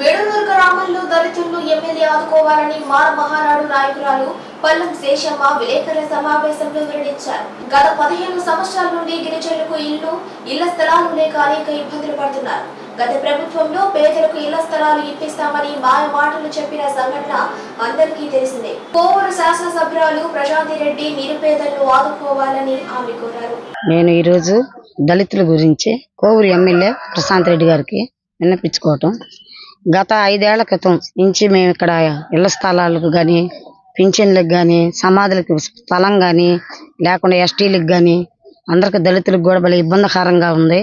వేడూరు గ్రామంలో దళితులను ఎమ్మెల్యే ఆదుకోవాలని మార మహానాడు నాయకురాలు పల్లం శేషమ్మ విలేకరుల సమావేశంలో వెల్లడించారు. గత పదిహేను సంవత్సరాల నుండి గిరిజనులకు ఇల్లు ఇళ్ళ స్థలాలు లేక అనేక ఇబ్బందులు పడుతున్నారు. గత ప్రభుత్వంలో పేదలకు ఇళ్ళ స్థలాలు ఇప్పిస్తామని మాయ మాటలు చెప్పిన సంఘటన అందరికీ తెలిసిందే. కోవూరు శాసనసభ్యురాలు ప్రశాంతి రెడ్డి నిరుపేదలను ఆదుకోవాలని ఆమె కోరారు. నేను ఈరోజు దళితుల గురించి కోవూరు ఎమ్మెల్యే ప్రశాంత్ రెడ్డి గారికి విన్నపించుకోవటం గత ఐదేళ్ళ క్రితం నుంచి మేము ఇక్కడ ఇళ్ళ స్థలాలకు కానీ పింఛన్లకు కానీ సమాధులకు స్థలం కానీ లేకుండా ఎస్టీలకు కానీ అందరికి దళితులకు కూడా భలే ఇబ్బందికరంగా ఉంది.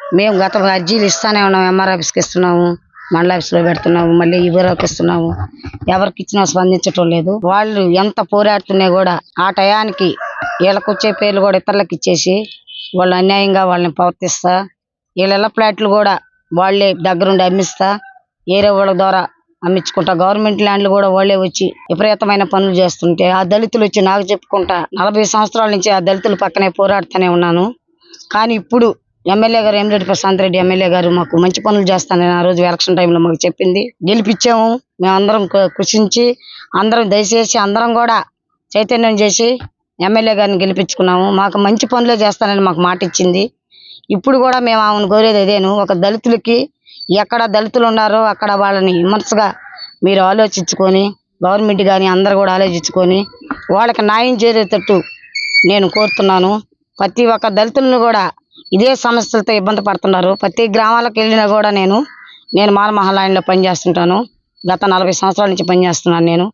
మేము గత అర్జీలు ఇస్తానే ఉన్నాం ఎంఆర్ ఆఫీస్కి ఇస్తున్నాము మండల ఆఫీస్లో పెడుతున్నాము మళ్ళీ ఇవరకు ఇస్తున్నాము. ఎవరికి ఇచ్చినా స్పందించటం లేదు. వాళ్ళు ఎంత పోరాడుతున్నా కూడా ఆ టయానికి వీళ్ళకి వచ్చే పేర్లు కూడా ఇతరులకు ఇచ్చేసి వాళ్ళు అన్యాయంగా వాళ్ళని ప్రవర్తిస్తా వీళ్ళ ఇళ్ళ ఫ్లాట్లు కూడా వాళ్ళే దగ్గరుండి అమ్మిస్తా ఏరే వాళ్ళ ద్వారా అమ్మించుకుంటా గవర్నమెంట్ ల్యాండ్లు కూడా వాళ్ళే వచ్చి విపరీతమైన పనులు చేస్తుంటే ఆ దళితులు వచ్చి నాకు చెప్పుకుంటా నలభై సంవత్సరాల నుంచి ఆ దళితుల పక్కనే పోరాడుతూనే ఉన్నాను. కానీ ఇప్పుడు ఎమ్మెల్యే గారు ఎమ్మెల్యే ప్రశాంత్ రెడ్డి ఎమ్మెల్యే గారు మాకు మంచి పనులు చేస్తానని ఆ రోజు ఎలక్షన్ టైంలో మాకు చెప్పింది. గెలిపించాము మేము అందరం కృషించి అందరం దయచేసి అందరం కూడా చైతన్యం చేసి ఎమ్మెల్యే గారిని గెలిపించుకున్నాము. మాకు మంచి పనులే చేస్తానని మాకు మాట ఇచ్చింది ఇప్పుడు కూడా మేము ఆమెను కోరేది అదేను. ఒక దళితులకి ఎక్కడ దళితులు ఉన్నారో అక్కడ వాళ్ళని విమర్శగా మీరు ఆలోచించుకొని గవర్నమెంట్ కానీ అందరు కూడా ఆలోచించుకొని వాళ్ళకి న్యాయం చేరేటట్టు నేను కోరుతున్నాను. ప్రతి ఒక్క దళితులను కూడా ఇదే సమస్యలతో ఇబ్బంది పడుతున్నారు. ప్రతి గ్రామాలకు వెళ్ళినా కూడా నేను నేను మాల మహాలయంలో పనిచేస్తుంటాను. గత నలభై సంవత్సరాల నుంచి పనిచేస్తున్నాను నేను.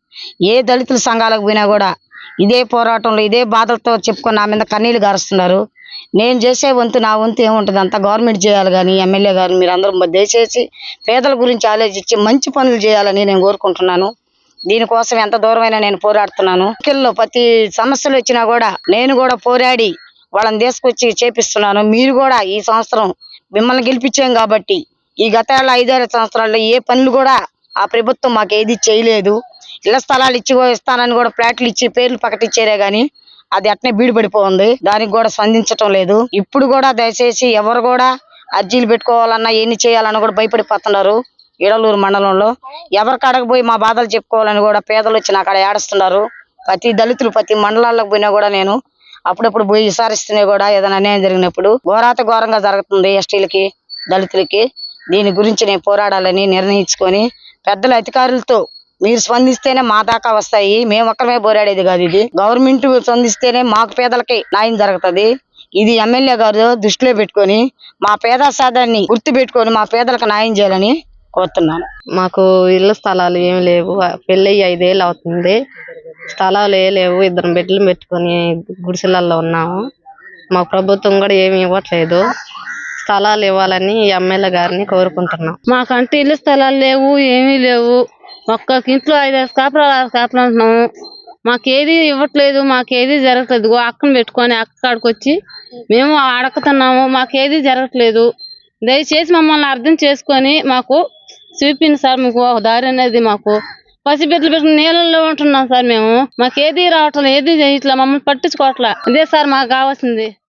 ఏ దళితుల సంఘాలకు పోయినా కూడా ఇదే పోరాటంలో ఇదే బాధలతో చెప్పుకొని నా మీద కన్నీళ్ళు గారుస్తున్నారు. నేను చేసే వంతు నా వంతు ఏముంటుంది? అంతా గవర్నమెంట్ చేయాలి కానీ ఎమ్మెల్యే గారు మీరు అందరూ దయచేసి పేదల గురించి ఆలోచించి మంచి పనులు చేయాలని నేను కోరుకుంటున్నాను. దీనికోసం ఎంత దూరమైనా నేను పోరాడుతున్నాను. ఎన్నికల్లో ప్రతి సమస్యలు వచ్చినా కూడా నేను కూడా పోరాడి వాళ్ళని తీసుకొచ్చి చేపిస్తున్నాను. మీరు కూడా ఈ సంవత్సరం మిమ్మల్ని గెలిపించాం కాబట్టి ఈ గత ఏళ్ళ ఐదారు సంవత్సరాల్లో ఏ పనులు కూడా ఆ ప్రభుత్వం మాకు ఏది చేయలేదు. ఇళ్ళ స్థలాలు ఇచ్చి ఇస్తానని కూడా ఫ్లాట్లు ఇచ్చి పేర్లు ప్రకటించారే గాని అది అట్నే బీడుపడిపోతుంది దానికి కూడా స్పందించటం లేదు. ఇప్పుడు కూడా దయచేసి ఎవరు కూడా అర్జీలు పెట్టుకోవాలన్నా ఎన్ని చేయాలన్నా కూడా భయపడిపోతున్నారు ఇడలూరు మండలంలో. ఎవరికి పోయి మా బాధలు చెప్పుకోవాలని కూడా పేదలు వచ్చి నాకు అక్కడ ఏడుస్తున్నారు. ప్రతి దళితులు ప్రతి మండలాలకు పోయినా కూడా నేను అప్పుడప్పుడు పోయి విచారిస్తూనే కూడా ఏదైనా అన్యాయం జరిగినప్పుడు ఘోరాత ఘోరంగా జరుగుతుంది ఎస్టీలకి దళితులకి. దీని గురించి నేను పోరాడాలని నిర్ణయించుకొని పెద్దల అధికారులతో మీరు స్పందిస్తేనే మా దాకా వస్తాయి. మేము ఒక్కరమే పోరాడేది కాదు ఇది. గవర్నమెంట్ స్పందిస్తేనే మాకు పేదలకి న్యాయం జరుగుతుంది. ఇది ఎమ్మెల్యే గారు దృష్టిలో పెట్టుకొని మా పేద సాదాన్ని గుర్తు పెట్టుకొని మా పేదలకు న్యాయం చేయాలని కోరుతున్నాను. మాకు ఇళ్ళ స్థలాలు ఏమి లేవు. పెళ్ళి ఐదేళ్ళు అవుతుంది. స్థలాలు ఏ లేవు. ఇద్దరం బిడ్డలు పెట్టుకొని గుడిసెలల్లో ఉన్నాము. మా ప్రభుత్వం కూడా ఏమి ఇవ్వట్లేదు. స్థలాలు ఇవ్వాలని ఎమ్మెల్యే గారిని కోరుకుంటున్నాం. మాకంటే ఇల్లు స్థలాలు లేవు ఏమీ లేవు. ఒక్కొక్క ఇంట్లో ఐదారు కాపురాలు ఆరు కాపురాలు అంటున్నాము. మాకేది ఇవ్వట్లేదు మాకేది జరగట్లేదు. అక్కను పెట్టుకొని అక్క కాడికి వచ్చి మేము అడగతున్నాము మాకేది జరగట్లేదు. దయచేసి మమ్మల్ని అర్థం చేసుకొని మాకు చూపింది సార్ మీకు ఒక దారి అనేది మాకు. పసిబిడ్డలు పెట్టిన నీళ్ళల్లో ఉంటున్నాం సార్ మేము. మాకేది రావట్లేదు ఏది చేయట్లా మమ్మల్ని పట్టించుకోవట్లే. అదే సార్ మాకు కావాల్సింది.